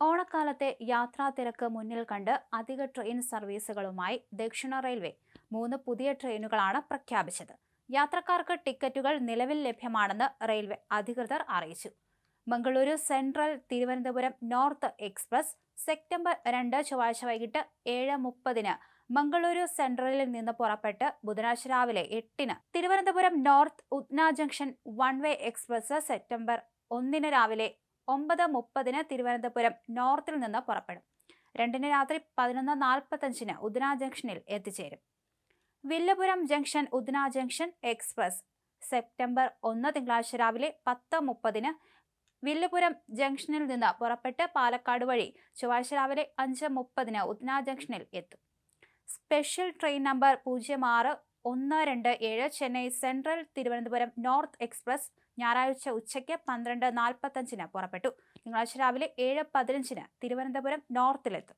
ഓണക്കാലത്തെ യാത്രാ തിരക്ക് മുന്നിൽ കണ്ട് അധിക ട്രെയിൻ സർവീസുകളുമായി ദക്ഷിണ റെയിൽവേ മൂന്ന് പുതിയ ട്രെയിനുകളാണ് പ്രഖ്യാപിച്ചത്. യാത്രക്കാർക്ക് ടിക്കറ്റുകൾ നിലവിൽ ലഭ്യമാണെന്ന് റെയിൽവേ അധികൃതർ അറിയിച്ചു. Mangaluru central Thiruvananthapuram north express September രണ്ട് ചൊവ്വാഴ്ച വൈകിട്ട് ഏഴ് മുപ്പതിന് മംഗളൂരു സെൻട്രലിൽ നിന്ന് പുറപ്പെട്ട് ബുധനാഴ്ച രാവിലെ എട്ടിന് Thiruvananthapuram north Udhna junction one way express September ഒന്നിന് രാവിലെ ഒമ്പത് മുപ്പതിന് തിരുവനന്തപുരം നോർത്തിൽ നിന്ന് പുറപ്പെടും. രണ്ടിന് രാത്രി പതിനൊന്ന് നാൽപ്പത്തഞ്ചിന് ഉദന ജംഗ്ഷനിൽ എത്തിച്ചേരും. Villupuram junction Udhna junction express. September ഒന്ന് തിങ്കളാഴ്ച രാവിലെ പത്ത് മുപ്പതിന് വില്ലുപുരം ജംഗ്ഷനിൽ നിന്ന് പുറപ്പെട്ട് പാലക്കാട് വഴി ചൊവ്വാഴ്ച രാവിലെ അഞ്ച് മുപ്പതിന് ഉദന ജംഗ്ഷനിൽ എത്തും. സ്പെഷ്യൽ ട്രെയിൻ നമ്പർ പൂജ്യം ആറ് ഒന്ന് രണ്ട് ഏഴ് Chennai central Thiruvananthapuram north express ഞായറാഴ്ച ഉച്ചയ്ക്ക് പന്ത്രണ്ട് നാൽപ്പത്തഞ്ചിന് പുറപ്പെട്ടു. തിങ്കളാഴ്ച രാവിലെ ഏഴ് പതിനഞ്ചിന് തിരുവനന്തപുരം നോർത്തിലെത്തും.